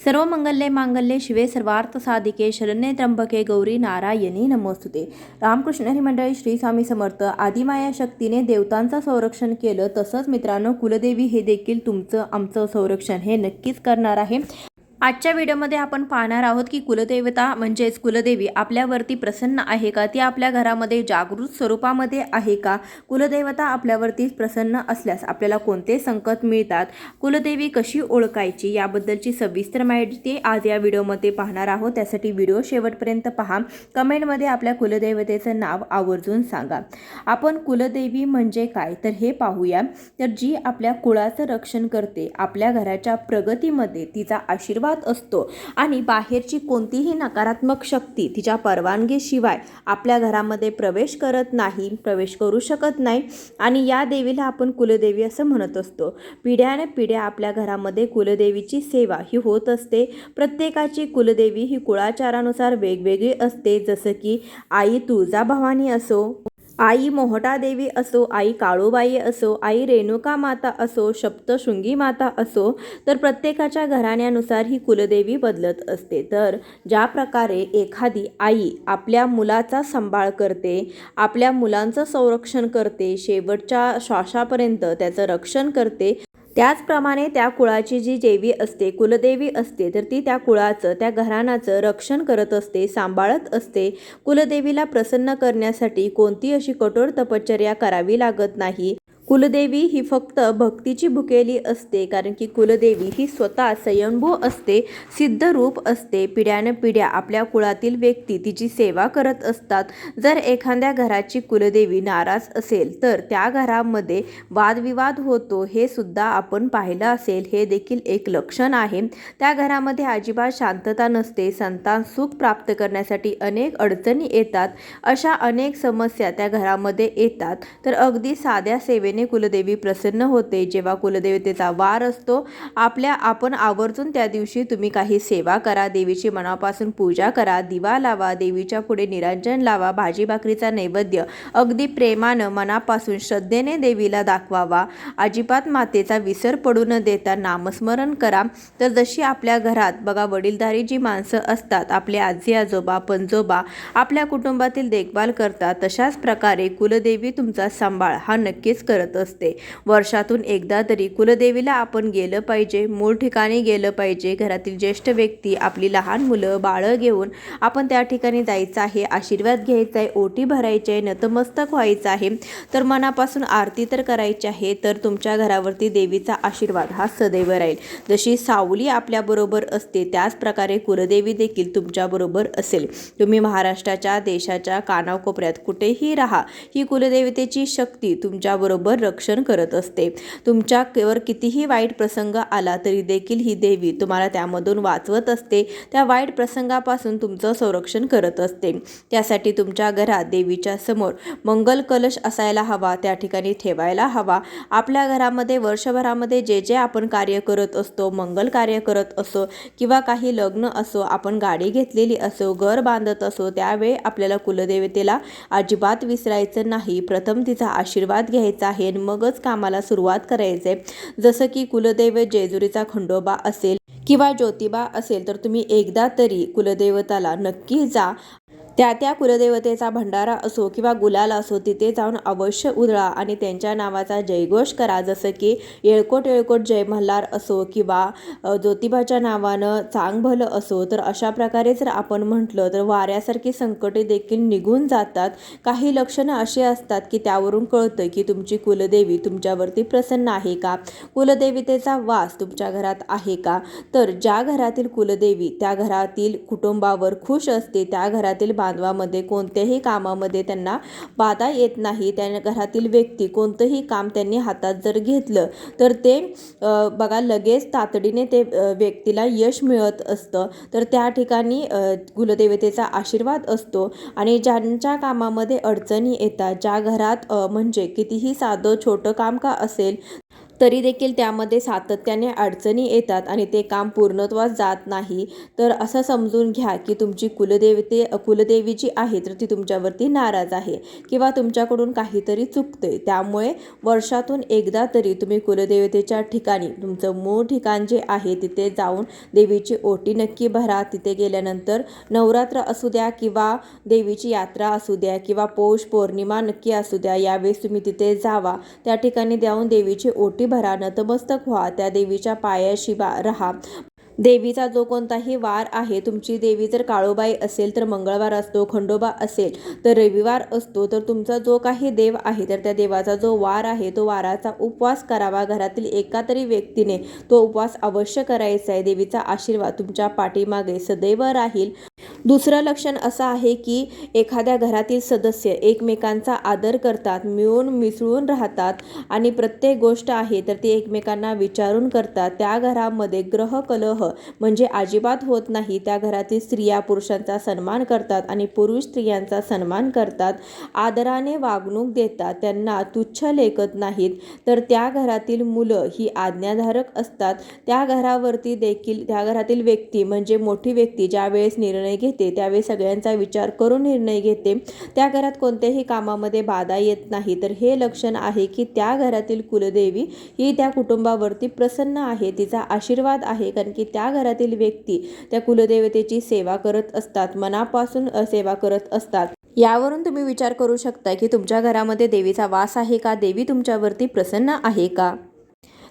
सर्व मंगल्ये मांगल्ये शिवे सर्वार्थ साधिके शरण्ये त्र्यंबके गौरी नारायणी नमोस्तुते रामकृष्ण हरी मंडळी श्री स्वामी समर्थ आदिमाया शक्तीने देवतांचं संरक्षण केलं तसंच मित्रांनो कुलदेवी हे देखील तुमचं आमचं संरक्षण हे नक्कीच करणार आहे. आजच्या व्हिडिओमध्ये आपण पाहणार आहोत की कुलदेवता म्हणजेच कुलदेवी आपल्यावरती प्रसन्न आहे का? ती आपल्या घरामध्ये जागृत स्वरूपामध्ये आहे का? कुलदेवता आपल्यावरती प्रसन्न असल्यास आपल्याला कोणते संकट मिळतात? कुलदेवी कशी ओळखायची? याबद्दलची सविस्तर माहिती आज या व्हिडिओमध्ये पाहणार आहोत. त्यासाठी व्हिडिओ शेवटपर्यंत पहा. कमेंटमध्ये आपल्या कुलदेवतेचं नाव आवर्जून सांगा. आपण कुलदेवी म्हणजे काय? तर हे पाहूया. तर जी आपल्या कुळाचं रक्षण करते आपल्या घराच्या प्रगतीमध्ये तिचा आशीर्वाद असतो. आणि बाहेरची कोणतीही नकारात्मक शक्ती तिच्या परवानगीशिवाय आपल्या घरामध्ये प्रवेश करत नाही प्रवेश करू शकत नाही. आणि या देवीला आपण कुलदेवी असं म्हणत असतो. पिढ्याने पिढ्या आपल्या घरामध्ये कुलदेवीची सेवा ही होत असते. प्रत्येकाची कुलदेवी ही कुळाचारानुसार वेगवेगळी असते. जसं की आई तुळजाभवानी असो आई मोहटादेवी असो आई काळूबाई असो आई रेणुका माता असो सप्तशृंगी माता असो तर प्रत्येकाच्या घराण्यानुसार ही कुलदेवी बदलत असते. तर ज्या प्रकारे एखादी आई आपल्या मुलाचा सांभाळ करते आपल्या मुलांचं संरक्षण करते शेवटच्या श्वासापर्यंत त्याचं रक्षण करते त्याचप्रमाणे त्या कुळाची जी देवी असते कुलदेवी असते तर ती त्या कुळाचं त्या घराण्याचं रक्षण करत असते सांभाळत असते. कुलदेवीला प्रसन्न करण्यासाठी कोणती अशी कठोर तपश्चर्या करावी लागत नाही? कुलदेवी ही फक्त भक्तीची भुकेली असते कारण की कुलदेवी ही स्वतः स्वयंभू असते सिद्ध रूप असते. पिढ्यानं पिढ्या आपल्या कुळातील व्यक्ती तिची सेवा करत असतात. जर एखाद्या घराची कुलदेवी नाराज असेल तर त्या घरामध्ये वादविवाद होतो हे सुद्धा आपण पाहिलं असेल. हे देखील एक लक्षण आहे. त्या घरामध्ये अजिबात शांतता नसते संतान सुख प्राप्त करण्यासाठी अनेक अडचणी येतात. अशा अनेक समस्या त्या घरामध्ये येतात. तर अगदी साध्या सेवेने कुलदेवी प्रसन्न होते जेव्हा कुलदेवतेचा वार असतो आपल्या आपण आवर्जून त्या दिवशी तुम्ही काही सेवा करा देवीची मनापासून पूजा करा दिवा लावा देवीच्या पुढे निरांजन लावा भाजी भाकरीचा नैवेद्य अगदी प्रेमानं मनापासून श्रद्धेने देवीला दाखवावा. अजिबात मातेचा विसर पडू न देता नामस्मरण करा. तर जशी आपल्या घरात बघा वडीलधारी जी माणसं असतात आपले आजी आजोबा पंजोबा आपल्या कुटुंबातील देखभाल करतात तशाच प्रकारे कुलदेवी तुमचा सांभाळ हा नक्कीच करत असते. वर्षातून एकदा तरी कुलदेवीला आपण गेलं पाहिजे मूळ ठिकाणी गेलं पाहिजे. घरातील ज्येष्ठ व्यक्ती आपली लहान मुलं बाळं घेऊन आपण त्या ठिकाणी जायचं आहे आशीर्वाद घ्यायचा आहे ओटी भरायची आहे नतमस्तक व्हायचं आहे. तर मनापासून आरती तर करायची आहे तर तुमच्या घरावरती देवीचा आशीर्वाद हा सदैव राहील. जशी सावली आपल्याबरोबर असते त्याच प्रकारे कुलदेवी देखील तुमच्याबरोबर असेल. तुम्ही महाराष्ट्राच्या देशाच्या कानाकोपऱ्यात कुठेही राहा ही कुलदेवतेची शक्ती तुमच्याबरोबर रक्षण करत असते. तुमच्यावर कितीही वाईट प्रसंग आला तरी देखील ही देवी तुम्हाला त्यामधून वाचवत असते. त्या वाईट प्रसंगापासून तुमचं संरक्षण करत असते. त्यासाठी तुमच्या घरात देवीच्या समोर मंगल कलश असायला हवा त्या ठिकाणी ठेवायला हवा. आपल्या घरामध्ये वर्षभरामध्ये जे जे आपण कार्य करत असतो मंगल कार्य करत असो किंवा काही लग्न असो आपण गाडी घेतलेली असो घर बांधत असो त्यावेळी आपल्याला कुलदेवतेला अजिबात विसरायचं नाही. प्रथम तिचा आशीर्वाद घ्यायचा आहे. आणि मगच कामाला सुरुवात करायचे. जसं की कुलदैव जेजुरीचा खंडोबा असेल किंवा ज्योतिबा असेल तर तुम्ही एकदा तरी कुलदेवताला नक्की जा. त्या त्या कुलदेवतेचा भंडारा असो किंवा गुलाल असो तिथे जाऊन अवश्य उधळा आणि त्यांच्या नावाचा जयघोष करा. जसं की येळकोट येळकोट जय मल्हार असो किंवा ज्योतिबाच्या नावानं चांगभलं असो तर अशा प्रकारे जर आपण म्हटलं तर वाऱ्यासारखी संकटे देखील निघून जातात. काही लक्षणं अशी असतात की त्यावरून कळतं की तुमची कुलदेवी तुमच्यावरती प्रसन्न आहे का? कुलदेवतेचा वास तुमच्या घरात आहे का? तर ज्या घरातील कुलदेवी त्या घरातील कुटुंबावर खुश असते त्या घरातील बा बांधवामध्ये कोणत्याही कामामध्ये त्यांना बाधा येत नाही. त्या घरातील व्यक्ती कोणतंही काम त्यांनी हातात जर घेतलं तर ते बघा लगेच तातडीने ते व्यक्तीला यश मिळत असतं. तर त्या ठिकाणी कुलदेवतेचा आशीर्वाद असतो. आणि ज्यांच्या कामामध्ये अडचणी येतात ज्या घरात म्हणजे कितीही साधं छोटं काम का असेल तरी देखील त्यामध्ये सातत्याने अडचणी येतात आणि ते काम पूर्णत्वास जात नाही. तर असं समजून घ्या की तुमची कुलदेवते कुलदेवी जी आहे तर ती तुमच्यावरती नाराज आहे किंवा तुमच्याकडून काहीतरी चुकते. त्यामुळे वर्षातून एकदा तरी तुम्ही कुलदेवतेच्या ठिकाणी तुमचं मूळ ठिकाण जे आहे तिथे जाऊन देवीची ओटी नक्की भरा. तिथे गेल्यानंतर नवरात्र असू द्या किंवा देवीची यात्रा असू द्या किंवा पौष पौर्णिमा नक्की असू द्या यावेळेस तुम्ही तिथे जावा. त्या ठिकाणी जाऊन देवीची ओटी भरा नतमस्तक व्हा त्या देवीच्या पायाशी बा राहा. देवीचा जो कोणताही वार आहे तुमची देवी जर काळोबाई असेल तर मंगळवार असतो खंडोबा असेल तर रविवार असतो तर तुमचा जो काही देव आहे तर त्या देवाचा जो वार आहे तो वाराचा उपवास करावा. घरातील एका तरी व्यक्तीने तो उपवास अवश्य करायचा आहे. देवीचा आशीर्वाद तुमच्या पाठीमागे सदैव राहील. दुसरं लक्षण असं आहे की एखाद्या घरातील सदस्य एकमेकांचा आदर करतात मिळून मिसळून राहतात आणि प्रत्येक गोष्ट आहे तर ती एकमेकांना विचारून करतात. त्या घरामध्ये ग्रह कलह म्हणजे अजिबात होत नाही. त्या घरातील स्त्रिया पुरुषांचा सन्मान करतात आणि पुरुष स्त्रियांचा सन्मान करतात. आदराने वागणूक देतात. त्यांना तुच्छ लेखत नाहीत. तर त्या घरातील मुलं ही आज्ञाधारक असतात. त्या घरावरती देखील त्या घरातील व्यक्ती म्हणजे मोठी व्यक्ती ज्यावेळेस निर्णय घेते त्यावेळेस सगळ्यांचा विचार करून निर्णय घेते. त्या घरात कोणत्याही कामामध्ये बाधा येत नाही. तर हे लक्षण आहे की त्या घरातील कुलदेवी ही त्या कुटुंबावरती प्रसन्न आहे. तिचा आशीर्वाद आहे. कारण की त्या त्या घरातील व्यक्ती त्या कुलदेवतेची सेवा करत असतात मनापासून सेवा करत असतात. यावरून तुम्ही विचार करू शकता की तुमच्या घरामध्ये देवीचा वास आहे का? देवी तुमच्यावरती प्रसन्न आहे का?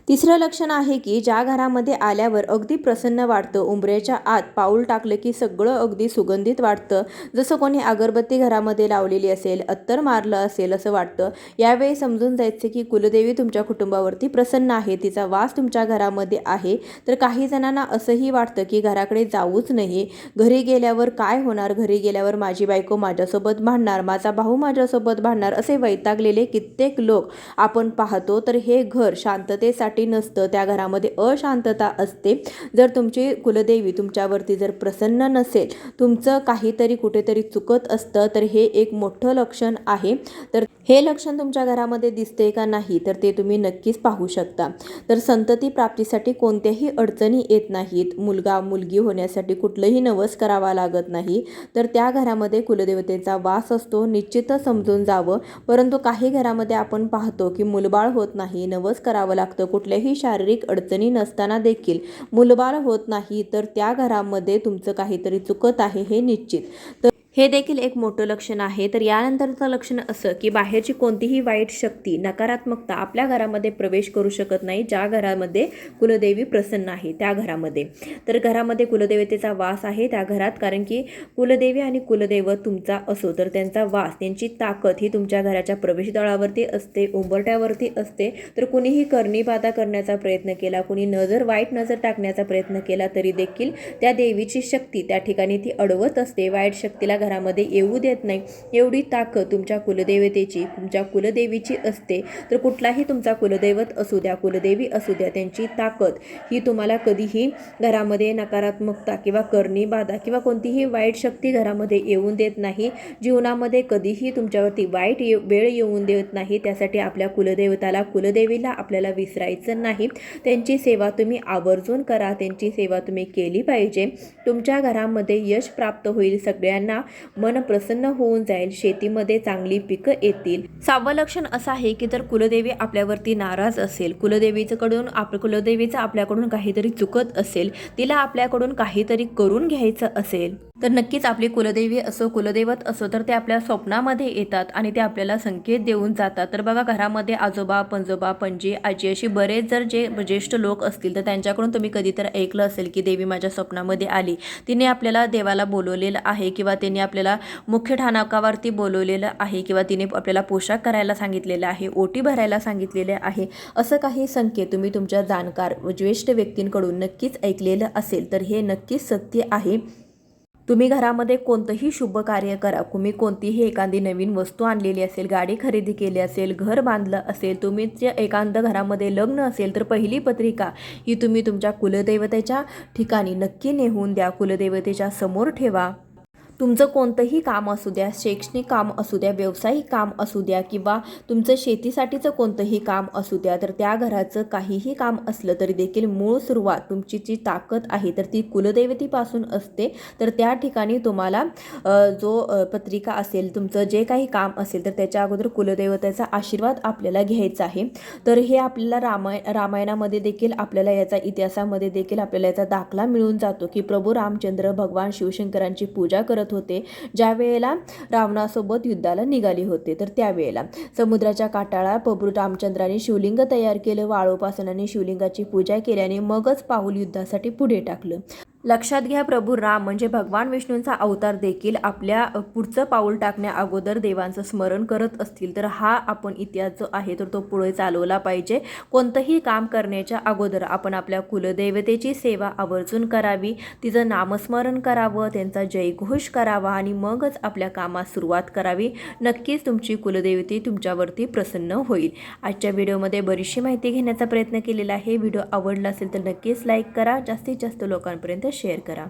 तिसरं लक्षण आहे की ज्या घरामध्ये आल्यावर अगदी प्रसन्न वाटतं. उंबऱ्याच्या आत पाऊल टाकलं की सगळं अगदी सुगंधित वाटतं. जसं कोणी अगरबत्ती घरामध्ये लावलेली असेल अत्तर मारलं असेल असं वाटतं. यावेळी समजून जायचं की कुलदेवी तुमच्या कुटुंबावरती प्रसन्न आहे तिचा वास तुमच्या घरामध्ये आहे. तर काही जणांना असंही वाटतं की घराकडे जाऊच नाही घरी गेल्यावर काय होणार? घरी गेल्यावर माझी बायको माझ्यासोबत भांडणार माझा भाऊ माझ्यासोबत भांडणार असे वैतागलेले कित्येक लोक आपण पाहतो. तर हे घर शांततेसाठी नसतं त्या घरामध्ये अशांतता असते. जर तुमची कुलदेवी तुमच्यावरती जर प्रसन्न नसेल तुमचं काहीतरी कुठेतरी चुकत असतं तर हे एक मोठं लक्षण आहे. तर हे लक्षण तुमच्या घरामध्ये दिसते का नाही तर ते तुम्ही नक्कीच पाहू शकता. तर संतती प्राप्तीसाठी कोणत्याही अडचणी येत नाहीत. मुलगा मुलगी होण्यासाठी कुठलंही नवस करावा लागत नाही. तर त्या घरामध्ये कुलदेवतेचा वास असतो निश्चितच समजून जावं. परंतु काही घरामध्ये आपण पाहतो की मुलबाळ होत नाही नवस करावं लागतं कुठलं कुठल्याही शारीरिक अडचणी नसताना देखील मुलबाळ होत नाही तर त्या घरामध्ये तुमचं काहीतरी चुकत आहे हे निश्चित. तर हे देखील एक मोठं लक्षण आहे. तर यानंतरचं लक्षण असं की बाहेरची कोणतीही वाईट शक्ती नकारात्मकता आपल्या घरामध्ये प्रवेश करू शकत नाही. ज्या घरामध्ये कुलदेवी प्रसन्न आहे त्या घरामध्ये. तर घरामध्ये कुलदेवतेचा वास आहे त्या घरात कारण की कुलदेवी आणि कुलदेव तुमचा असो तर त्यांचा वास त्यांची ताकद ही तुमच्या घराच्या प्रवेशदळावरती असते उंबरट्यावरती असते. तर कुणीही करणीबाधा करण्याचा प्रयत्न केला कुणी नजर वाईट नजर टाकण्याचा प्रयत्न केला तरी देखील त्या देवीची शक्ती त्या ठिकाणी ती अडवत असते. वाईट शक्तीला घरामध्ये येऊ देत नाही. एवढी ताकद तुमच्या कुलदेवतेची तुमच्या कुलदेवीची असते. तर कुठलाही तुमचा कुलदैवत असू द्या कुलदेवी असू द्या त्यांची ताकद ही तुम्हाला कधीही घरामध्ये नकारात्मकता किंवा करणी बाधा किंवा कोणतीही वाईट शक्ती घरामध्ये येऊन देत नाही. जीवनामध्ये कधीही तुमच्यावरती वाईट ये वेळ येऊन देत नाही. त्यासाठी आपल्या कुलदेवताला कुलदेवीला आपल्याला विसरायचं नाही. त्यांची सेवा तुम्ही आवर्जून करा. त्यांची सेवा तुम्ही केली पाहिजे. तुमच्या घरामध्ये यश प्राप्त होईल सगळ्यांना. मन प्रसन्न होऊन जाईल शेतीमध्ये चांगली पिकं येतील. सहावं लक्षण असं आहे की जर कुलदेवी आपल्यावरती नाराज असेल कुलदेवीकडून आप कुलदेवीचं आपल्याकडून काहीतरी चुकत असेल तिला आपल्याकडून काहीतरी करून घ्यायचं असेल तर नक्कीच आपली कुलदेवी असो कुलदैवत असो तर ते आपल्या स्वप्नामध्ये येतात आणि ते आपल्याला संकेत देऊन जातात. तर बघा घरामध्ये आजोबा पंजोबा पणजी आजी अशी बरेच जर जे ज्येष्ठ लोक असतील तर त्यांच्याकडून तुम्ही कधी तर ऐकलं असेल की देवी माझ्या स्वप्नामध्ये आली. तिने आपल्याला देवाला बोलवलेलं आहे किंवा तिने आपल्याला मुख्य ठाणकावरती बोलवलेलं आहे किंवा तिने आपल्याला पोशाख करायला सांगितलेलं आहे ओटी भरायला सांगितलेले आहे असं काही संकेत तुम्ही तुमच्या जाणकार व ज्येष्ठ व्यक्तींकडून नक्कीच ऐकलेलं असेल तर हे नक्कीच सत्य आहे. तुम्ही घरामध्ये कोणतंही शुभ कार्य करा. तुम्ही कोणतीही एखादी नवीन वस्तू आणलेली असेल गाडी खरेदी केली असेल घर बांधलं असेल तुम्ही जे एखादं घरामध्ये लग्न असेल तर पहिली पत्रिका ही तुम्ही तुमच्या कुलदैवतेच्या ठिकाणी नक्की नेहून द्या. कुलदैवतेच्या समोर ठेवा. तुमचं कोणतंही काम असू द्या शैक्षणिक काम असू द्या व्यावसायिक काम असू द्या किंवा तुमचं शेतीसाठीचं कोणतंही काम असू द्या तर त्या घराचं काहीही काम असलं तरी देखील मूळ सुरुवात तुमची जी ताकद आहे तर ती कुलदैवतीपासून असते. तर त्या ठिकाणी तुम्हाला जो पत्रिका असेल तुमचं जे काही काम असेल तर त्याच्या अगोदर कुलदैवताचा आशीर्वाद आपल्याला घ्यायचा आहे. तर हे आपल्याला रामाय रामायणामध्ये देखील आपल्याला याचा इतिहासामध्ये देखील आपल्याला याचा दाखला मिळून जातो की प्रभू रामचंद्र भगवान शिवशंकरांची पूजा करत होते. ज्या वेळेला रावणासोबत युद्धाला निघाले होते तर त्यावेळेला समुद्राच्या काटाळा प्रभू रामचंद्राने शिवलिंग तयार केलं वाळोपासनाने शिवलिंगाची पूजा केल्याने मगच पाऊल युद्धासाठी पुढे टाकलं. लक्षात घ्या प्रभू राम म्हणजे भगवान विष्णूंचा अवतार देखील आपल्या पुढचं पाऊल टाकण्या अगोदर देवांचं स्मरण करत असतील तर हा आपण इतिहास जो आहे तर तो पुढे चालवला पाहिजे. कोणतंही काम करण्याच्या अगोदर आपण आपल्या कुलदेवतेची सेवा आवर्जून करावी तिचं नामस्मरण करावं त्यांचा जयघोष करावा आणि मगच आपल्या कामास सुरुवात करावी. नक्कीच तुमची कुलदेवती तुमच्यावरती प्रसन्न होईल. आजच्या व्हिडिओमध्ये बरीचशी माहिती घेण्याचा प्रयत्न केलेला आहे. व्हिडिओ आवडला असेल तर नक्कीच लाईक करा. जास्तीत जास्त लोकांपर्यंत शेअर करा.